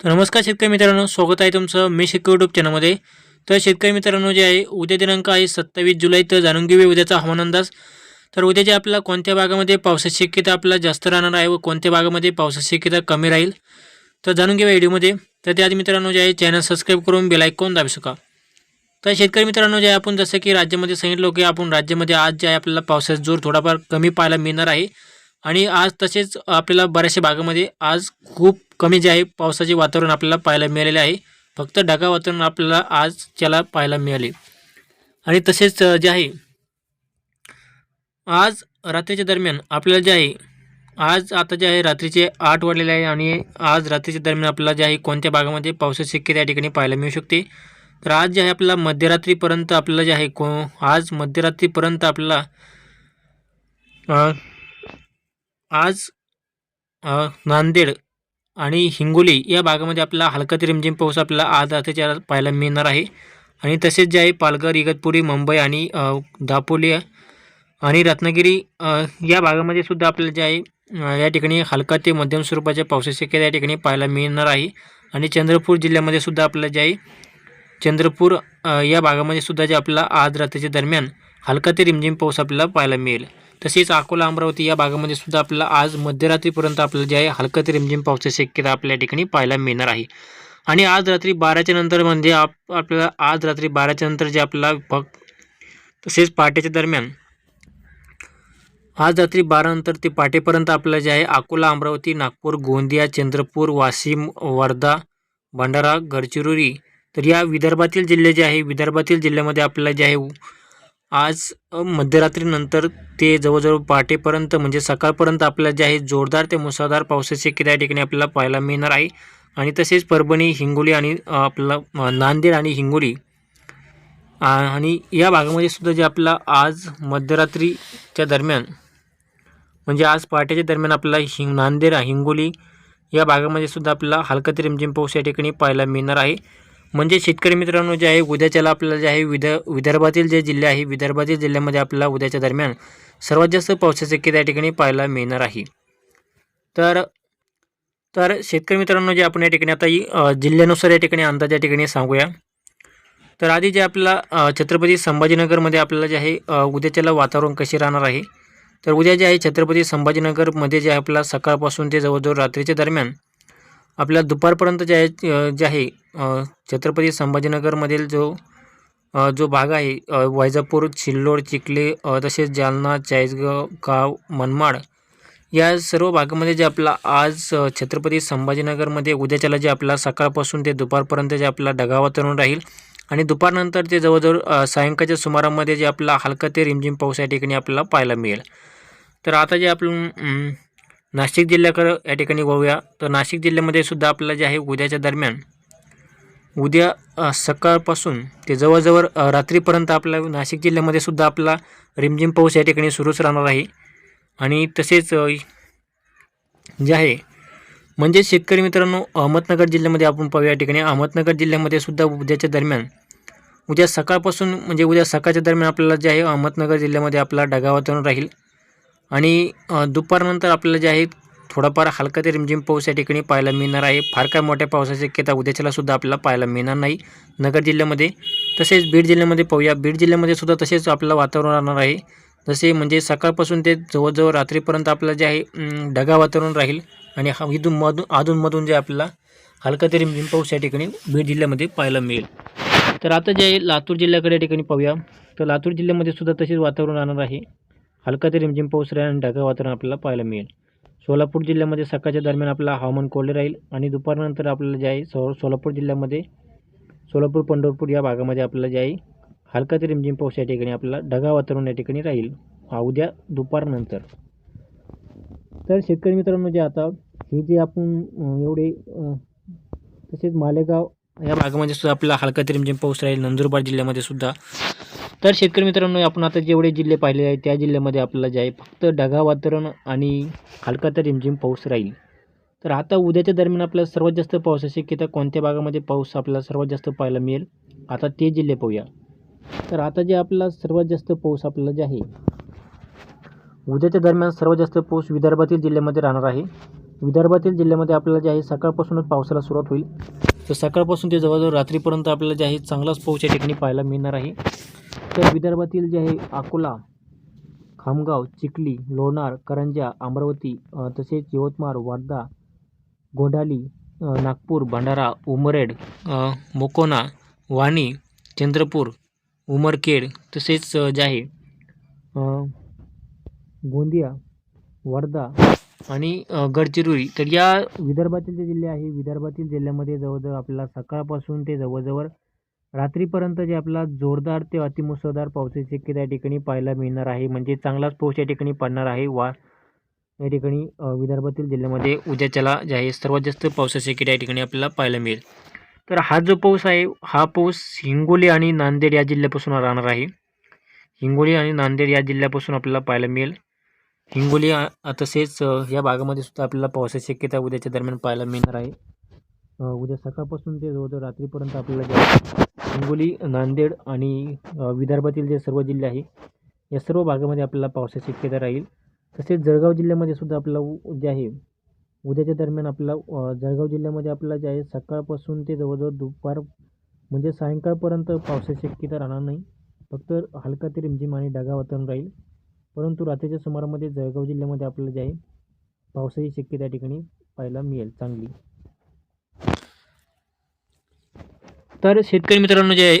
तर नमस्कार शेतकरी मित्रांनो स्वागत आहे तुमचं मी शेतकरी युट्यूब चॅनलमध्ये तर शेतकरी मित्रांनो जे आहे उद्या दिनांक आहे सत्तावीस जुलै तर जाणून घेऊया उद्याचा हवामान अंदाज. तर उद्या जे आपल्याला कोणत्या भागामध्ये पावसाची शक्यता आपला जास्त राहणार आहे व कोणत्या भागामध्ये पावसाची शक्यता कमी राहील तर जाणून घेऊया व्हिडिओमध्ये तर त्याआधी मित्रांनो जे आहे चॅनल सबस्क्राईब करून बेलायकॉन दाबू शका तर शेतकरी मित्रांनो जे आहे आपण जसं की राज्यामध्ये सांगितलं की आपण राज्यामध्ये आज जे आहे आपल्याला पावसाचा जोर थोडाफार कमी पाहायला मिळणार आहे. आणि आज तसेच आपल्याला बऱ्याचशा भागामध्ये आज खूप कमी जे आहे पावसाचे वातावरण आपल्याला पाहायला मिळालेले आहे. फक्त ढगाळ वातावरण आपल्याला आज त्याला पाहायला मिळाले. आणि तसेच जे आहे आज रात्रीच्या दरम्यान आपल्याला जे आहे आज आता जे आहे रात्रीचे आठ वाढलेले आहे आणि आज रात्रीच्या दरम्यान आपल्याला जे आहे कोणत्या भागामध्ये पावसाची शक्यता या ठिकाणी पाहायला मिळू शकते? तर आज जे आहे आपल्याला मध्यरात्रीपर्यंत आपल्याला जे आहे को आज मध्यरात्रीपर्यंत आपल्याला आज नांदेड आणि हिंगोली या भागामध्ये आपल्याला हलका ते रिमझिम पाऊस आपल्याला आज रात्रीच्या पाहायला मिळणार आहे. आणि तसेच जे आहे पालघर इगतपुरी मुंबई आणि दापोली आणि रत्नागिरी या भागामध्ये सुद्धा आपल्याला जे आहे या ठिकाणी हलका ते मध्यम स्वरूपाच्या पावसाची शक्यता या ठिकाणी पाहायला मिळणार आहे. आणि चंद्रपूर जिल्ह्यामध्ये सुद्धा आपल्याला जे आहे चंद्रपूर या भागामध्ये सुद्धा जे आपल्याला आज रात्रीच्या दरम्यान हलका ते रिमझिम पाऊस आपल्याला पाहायला मिळेल. तसेच अकोला अमरावती या भागामध्ये सुद्धा आपल्याला आज मध्यरात्रीपर्यंत आपल्याला जे आहे हलकं ते रिमझिम पावसाची शक्यता आपल्या ठिकाणी पाहायला मिळणार आहे. आणि आज रात्री बाराच्या नंतर म्हणजे आप आपल्याला आज रात्री बाराच्या नंतर जे आपल्याला फक्त तसेच पहाटेच्या दरम्यान आज रात्री बारानंतर ते पहाटेपर्यंत आपल्याला जे आहे अकोला अमरावती नागपूर गोंदिया चंद्रपूर वाशिम वर्धा भंडारा गडचिरोली तर या विदर्भातील जिल्हे जे आहे विदर्भातील जिल्ह्यामध्ये आपल्याला जे आहे आज मध्यरात्रीनंतर ते जवळजवळ पहाटेपर्यंत म्हणजे सकाळपर्यंत आपल्याला जे आहे जोरदार ते मुसळधार पावसाचे शक्यता ठिकाणी आपल्याला पाहायला मिळणार आहे. आणि तसेच परभणी हिंगोली आणि आपला नांदेड आणि हिंगोली आणि या भागामध्ये सुद्धा जे आपला आज मध्यरात्रीच्या दरम्यान म्हणजे आज पहाटेच्या दरम्यान आपल्याला हिंग नांदेड हिंगोली या भागामध्ये सुद्धा आपल्याला हलका ते रिमझिम पाऊस या ठिकाणी पाहायला मिळणार आहे. म्हणजे शेतकरी मित्रांनो जे आहे उद्याच्याला आपल्याला जे आहे विद विदर्भातील जे जिल्हे आहे विदर्भातील जिल्ह्यामध्ये आपल्याला उद्याच्या दरम्यान सर्वात जास्त पावसाची शक्यता या ठिकाणी पाहायला मिळणार आहे? तर तर शेतकरी मित्रांनो जे आपण या ठिकाणी आता जिल्ह्यानुसार या ठिकाणी अंदाज या ठिकाणी सांगूया. तर आधी जे आपला छत्रपती संभाजीनगरमध्ये आपल्याला जे आहे उद्याच्याला वातावरण कसे राहणार आहे? तर उद्या जे आहे छत्रपती संभाजीनगरमध्ये जे आहे आपला सकाळपासून ते जवळजवळ रात्रीच्या दरम्यान आपल्या दुपारपर्यंत जे आहे जे आहे छत्रपती संभाजीनगरमधील जो जो भाग आहे वैजापूर सिल्लोड चिखले तसेच जालना चाळीसगाव गाव मनमाड या सर्व भागामध्ये जे आपला आज छत्रपती संभाजीनगरमध्ये उद्याच्याला जे आपला सकाळपासून ते दुपारपर्यंत जे आपला ढगाळ राहील आणि दुपारनंतर ते जवळजवळ सायंकाळच्या सुमारामध्ये जे आपला हलका ते रिमझिम पाऊस या ठिकाणी आपल्याला पाहायला मिळेल. तर आता जे आपण नाशिक जिल्ह्याकडं या ठिकाणी वळूया. तर नाशिक जिल्ह्यामध्ये सुद्धा आपल्याला जे आहे उद्याच्या दरम्यान उद्या सकाळपासून ते जवळजवळ रात्रीपर्यंत आपल्या नाशिक जिल्ह्यामध्ये सुद्धा आपला रिमझिम पाऊस या ठिकाणी सुरूच राहणार आहे. आणि तसेच जे आहे म्हणजे शेतकरी मित्रांनो अहमदनगर जिल्ह्यामध्ये आपण पाहूया या ठिकाणी. अहमदनगर जिल्ह्यामध्ये सुद्धा उद्याच्या दरम्यान उद्या सकाळपासून म्हणजे उद्या सकाळच्या दरम्यान आपल्याला जे आहे अहमदनगर जिल्ह्यामध्ये आपला ढगाळ वातावरण राहील. आणि दुपारनंतर आपल्याला जे आहे थोडाफार हलका ते रिमझिम पाऊस या ठिकाणी पाहायला मिळणार आहे. फार काय मोठ्या पावसाची शक्यता उद्याच्याला सुद्धा आपल्याला पाहायला मिळणार नाही. नगर जिल्ह्यामध्ये तसेच बीड जिल्ह्यामध्ये पाहूया. बीड जिल्ह्यामध्ये सुद्धा तसेच आपलं वातावरण राहणार आहे. जसे म्हणजे सकाळपासून ते जवळजवळ रात्रीपर्यंत आपलं जे आहे ढगा वातावरण राहील आणि हा इथून मधून अधूनमधून जे आपल्याला हलका ते रिमझिम पाऊस या ठिकाणी बीड जिल्ह्यामध्ये पाहायला मिळेल. तर आता जे आहे लातूर जिल्ह्याकडे ठिकाणी पाहूया. तर लातूर जिल्ह्यामध्ये सुद्धा तसेच वातावरण राहणार आहे. हलका ते रिमझिम पाऊस राहील आणि ढगाळ वातावरण आपल्याला पाहायला मिळेल. सोलापूर जिल्ह्यामध्ये सकाळच्या दरम्यान आपला हवामान कोरडे राहील आणि दुपारनंतर आपल्याला जे आहे सो सोलापूर जिल्ह्यामध्ये सोलापूर पंढरपूर या भागामध्ये आपल्याला जे आहे हलका ते रिमझिम म्हणजे पाऊस या ठिकाणी आपल्याला ढगाळ वातावरण या ठिकाणी राहील. हा उद्या दुपारनंतर. तर शेतकरी मित्रांनो जे आता हे जे आपण एवढे तसेच मालेगाव या भागामध्ये सुद्धा आपला हलका ते रिमझिम म्हणजे पाऊस राहील. नंदुरबार जिल्ह्यामध्ये सुद्धा तर शेतकरी मित्रांनो आपण आता जेवढे जिल्हे पाहिले आहेत त्या जिल्ह्यामध्ये आपल्याला जे आहे फक्त ढगा वातावरण आणि हलका तर रिमझिम पाऊस राहील. तर आता उद्याच्या दरम्यान आपल्याला सर्वात जास्त पावसाची शक्यता कोणत्या भागामध्ये पाऊस आपल्याला सर्वात जास्त पाहायला मिळेल? आता ते जिल्हे पाहूया. तर आता जे आपला सर्वात जास्त पाऊस आपल्याला जे आहे उद्याच्या दरम्यान सर्वात जास्त पाऊस विदर्भातील जिल्ह्यामध्ये राहणार आहे. विदर्भातील जिल्ह्यामध्ये आपल्याला जे आहे सकाळपासूनच पावसाला सुरुवात होईल. तर सकाळपासून ते जवळजवळ रात्रीपर्यंत आपल्याला जे आहे चांगलाच पाऊस या ठिकाणी पाहायला मिळणार आहे. तर विदर्भातील जे आहे अकोला खामगाव चिखली लोणार करंजा अमरावती तसेच यवतमाळ वर्धा गोंडाली नागपूर भंडारा उमरेड मोकोना वाणी चंद्रपूर उमरखेड तसेच जे आहे गोंदिया वर्धा आणि गडचिरोली. तर या विदर्भातील जे जिल्हे आहे विदर्भातील जिल्ह्यामध्ये जवळजवळ आपल्याला सकाळपासून ते जवळजवळ रात्रीपर्यंत जे आपला जोरदार ते अतिमुसळधार पावसाची शक्यता या ठिकाणी पाहायला मिळणार आहे म्हणजे चांगलाच पाऊस या ठिकाणी पडणार आहे. वा या ठिकाणी विदर्भातील जिल्ह्यामध्ये उद्याच्याला जे आहे सर्वात जास्त पावसाची शक्यता या ठिकाणी आपल्याला पाहायला मिळेल. तर हा जो पाऊस आहे हा पाऊस हिंगोली आणि नांदेड या जिल्ह्यापासून राहणार आहे. हिंगोली आणि नांदेड या जिल्ह्यापासून आपल्याला पाहायला मिळेल. हिंगोली तसेच या भागामध्ये सुद्धा आपल्याला पावसाची शक्यता उद्याच्या दरम्यान पाहायला मिळणार आहे. उद्या सकाळपासून ते जवळजवळ रात्रीपर्यंत आपल्याला जे हिंगोली नांदेड आणि विदर्भातील जे सर्व जिल्हे आहे या सर्व भागामध्ये आपल्याला पावसाची शक्यता राहील. तसेच जळगाव जिल्ह्यामध्ये सुद्धा आपल्याला उ जे आहे उद्याच्या दरम्यान आपल्याला जळगाव जिल्ह्यामध्ये आपल्याला जे आहे सकाळपासून ते जवळजवळ दुपार म्हणजे सायंकाळपर्यंत पावसाची शक्यता राहणार नाही. फक्त हलका ते रिमझिम आणि ढगा वातावरण राहील. परंतु रात्रीच्या सुमारामध्ये जळगाव जिल्ह्यामध्ये आपल्याला जे आहे पावसाची शक्यता त्या ठिकाणी पाहायला मिळेल चांगली. तर शेतकरी मित्रांनो जे आहे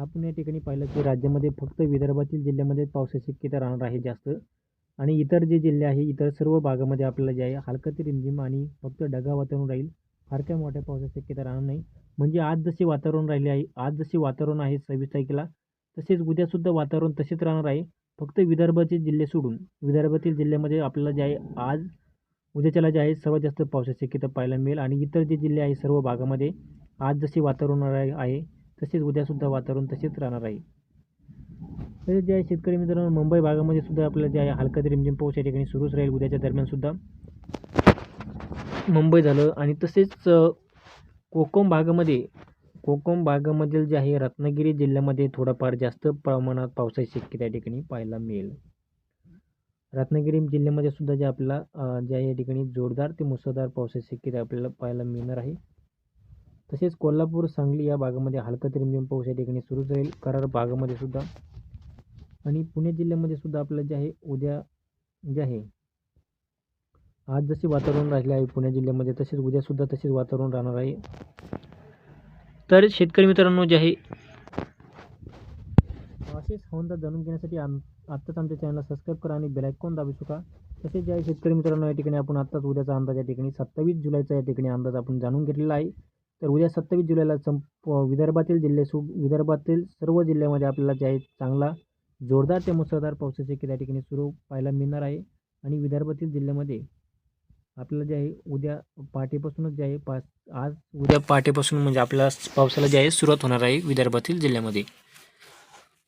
आपण या ठिकाणी पाहिलं की राज्यामध्ये फक्त विदर्भातील जिल्ह्यामध्ये पावसाची शक्यता राहणार आहे जास्त. आणि इतर जे जिल्हे आहे इतर सर्व भागामध्ये आपल्याला जे आहे हलकती रिमझिम आणि फक्त ढगा वातावरण राहील. फारक्या मोठ्या पावसाची शक्यता राहणार नाही. म्हणजे आज जसे वातावरण राहिले आहे आज जसे वातावरण आहे सव्वीस तारखेला तसेच उद्यासुद्धा वातावरण तसेच राहणार आहे. फक्त विदर्भाचे जिल्हे सोडून विदर्भातील जिल्ह्यामध्ये आपल्याला जे आहे आज उद्याच्याला जे आहे सर्वात जास्त पावसाची शक्यता पाहायला मिळेल. आणि इतर जे जिल्हे आहे सर्व भागामध्ये आज जसे वातावरण आहे तसेच उद्यासुद्धा वातावरण तसेच राहणार आहे. तसेच जे आहे शेतकरी मित्रांनो मुंबई भागामध्ये सुद्धा आपल्याला जे आहे हलका ते रिमझिम पाऊस या ठिकाणी सुरूच राहील उद्याच्या दरम्यानसुद्धा मुंबई झालं आणि तसेच कोकम भागामध्ये कोकम भागामधील जे आहे रत्नागिरी जिल्ह्यामध्ये थोडाफार जास्त प्रमाणात पावसाची शक्यता या ठिकाणी पाहायला मिळेल. रत्नागिरी जिल्ह्यामध्ये सुद्धा जे आपल्याला ज्या या ठिकाणी जोरदार ते मुसळधार पावसाची शक्यता आपल्याला पाहायला मिळणार आहे. तसेच कोल्हापूर सांगली या भागामध्ये हलका ते रिमझिम पाऊस या ठिकाणी सुरूच राहील करार भागामध्ये सुद्धा. आणि पुणे जिल्ह्यामध्ये सुद्धा आपलं जे आहे उद्या जे आहे आज जसे वातावरण राहिले आहे पुणे जिल्ह्यामध्ये तसेच उद्यासुद्धा तसेच वातावरण राहणार आहे. तर शेतकरी मित्रांनो जे आहे असेच हवामान जाणून घेण्यासाठी आम आत्ताच आमच्या चॅनलला सबस्क्राईब करा आणि बेलायकॉन दाबू शका तसेच जे आहे शेतकरी मित्रांनो या ठिकाणी आपण आत्ताच उद्याचा अंदाज या ठिकाणी सत्तावीस जुलैचा या ठिकाणी अंदाज आपण जाणून घेतलेला आहे. तर उद्या सत्तावीस जुलैला संप विदर्भातील जिल्हे सु विदर्भातील सर्व जिल्ह्यामध्ये आपल्याला जे आहे चांगला जोरदार ते मुसळधार पावसाचे की त्या ठिकाणी सुरू पाहायला मिळणार आहे. आणि विदर्भातील जिल्ह्यामध्ये आपल्याला जे आहे उद्या पहाटेपासूनच जे आहे पाच आज उद्या पहाटेपासून म्हणजे आपल्या पावसाला जे आहे सुरुवात होणार आहे विदर्भातील जिल्ह्यामध्ये.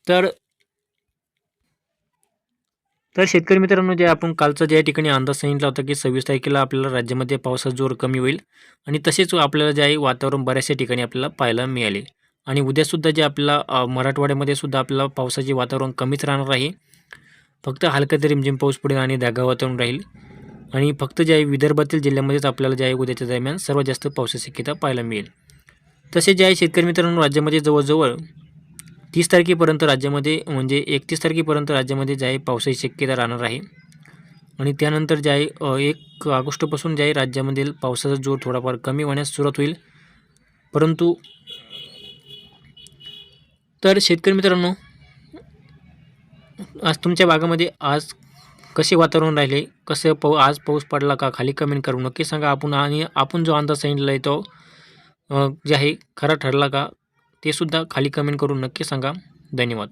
तर तर शेतकरी मित्रांनो जे आपण कालचा ज्या ठिकाणी अंदाज सांगितला होता की सव्वीस तारखेला आपल्याला राज्यामध्ये पावसाचा जोर कमी होईल आणि तसेच आपल्याला जे आहे वातावरण बऱ्याचशा ठिकाणी आपल्याला पाहायला मिळाले. आणि उद्यासुद्धा जे आपल्याला मराठवाड्यामध्ये सुद्धा आपल्याला पावसाचे वातावरण कमीच राहणार आहे. फक्त हलका तरी रिमझिम पाऊस पडेल आणि ढगाळ वातावरण राहील. आणि फक्त जे आहे विदर्भातील जिल्ह्यामध्येच आपल्याला जे आहे उद्याच्या दरम्यान सर्वात जास्त पावसाची शक्यता पाहायला मिळेल. तसेच जे आहे शेतकरी मित्रांनो राज्यामध्ये जवळजवळ तीस तारखेपर्यंत राज्यामध्ये म्हणजे एकतीस तारखेपर्यंत राज्यामध्ये जे आहे पावसाची शक्यता राहणार आहे. आणि त्यानंतर जे आहे एक ऑगस्टपासून जे आहे राज्यामधील पावसाचा जोर थोडाफार कमी होण्यास सुरुवात होईल. परंतु तर शेतकरी मित्रांनो आज तुमच्या भागामध्ये आज कसे वातावरण राहिले? कसं पाऊ आज पाऊस पडला का? खाली कमेंट करू. नक्की सांगा. आपण आणि आपण जो अंदाज सांगितला आहे तो जे आहे खरा ठरला का? ते सुद्धा खाली कमेंट करून नक्की सांगा. धन्यवाद.